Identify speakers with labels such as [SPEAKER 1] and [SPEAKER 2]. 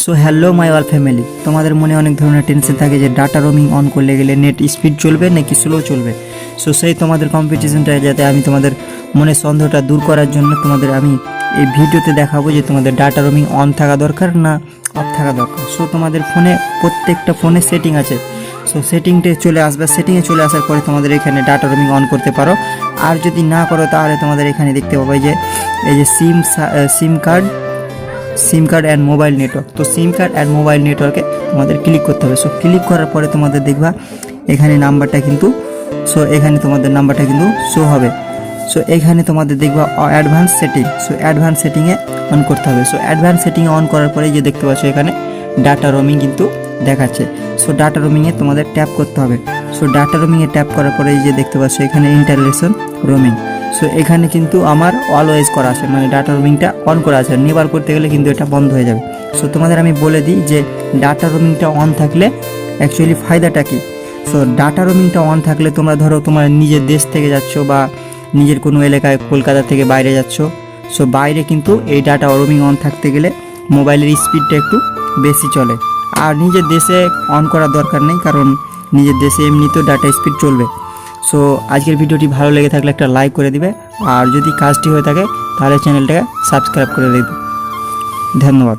[SPEAKER 1] So hello my all family তোমাদের মনে অনেক ধরনের টেনশন থাকে যে ডাটা রোমিং অন করলে গেলে নেট স্পিড চলবে নাকি স্লো চলবে? সো সেই তোমাদের কম্পিটিশনটা যাতে আমি তোমাদের মনে সন্দেহটা দূর করার জন্য তোমাদের আমি এই ভিডিওতে দেখাবো যে তোমাদের ডাটা রোমিং অন থাকা দরকার না অফ থাকা দরকার। সো তোমাদের ফোনে প্রত্যেকটা ফোনে সেটিং আছে। সো সেটিংটে চলে আসবে সেটিংয়ে চলে আসার পরে তোমাদের এখানে ডাটা রোমিং অন করতে পারো। আর যদি না করো, তাহলে তোমাদের এখানে দেখতে পাবে যে, এই যে SIM SIM card SIM card and mobile network তো সিম কার্ড অ্যান্ড মোবাইল নেটওয়ার্কে তোমাদের ক্লিক করতে হবে। সো ক্লিক করার পরে তোমাদের দেখবা, এখানে নাম্বারটা কিন্তু সো এখানে তোমাদের নাম্বারটা কিন্তু শো হবে। সো এখানে তোমাদের দেখবা অ্যাডভান্স সেটিং সো অ্যাডভান্স সেটিংয়ে অন করতে হবে। সো অ্যাডভান্স সেটিংয়ে অন করার পরে যে দেখতে পাচ্ছ এখানে ডাটা রোমিং কিন্তু দেখাচ্ছে। সো ডাটা রোমিংয়ে তোমাদের ট্যাপ করতে হবে। সো ডাটা রোমিংয়ে ট্যাপ করার পরে যে দেখতে পাচ্ছ এখানে ইন্টারলেশন রোমিং সো এখানে কিন্তু আমার অলওয়েজ করা আছে মানে ডাটা রোমিংটা অন করা আছে। নেবার করতে গেলে কিন্তু এটা বন্ধ হয়ে যাবে। সো তোমাদের আমি বলে দিই যে ডাটা রোমিংটা অন থাকলে অ্যাকচুয়ালি ফায়দাটা কী? সো ডাটা রোমিংটা অন থাকলে তোমরা ধরো তোমার নিজের দেশ থেকে যাচ্ছ বা নিজের কোনো এলাকায় কলকাতা থেকে বাইরে যাচ্ছ। সো বাইরে কিন্তু এই ডাটা রোমিং অন থাকতে গেলে মোবাইলের স্পিডটা একটু বেশি চলে। আর নিজের দেশে অন করার দরকার নেই, কারণ নিজের দেশে এমনিতেও ডাটা স্পিড চলবে। সো আজকের ভিডিওটি ভালো লেগে থাকলে একটা লাইক করে দিবে। আর যদি কাজটি হয়ে থাকে, তাহলে চ্যানেলটাকে সাবস্ক্রাইব করে দেবে। ধন্যবাদ।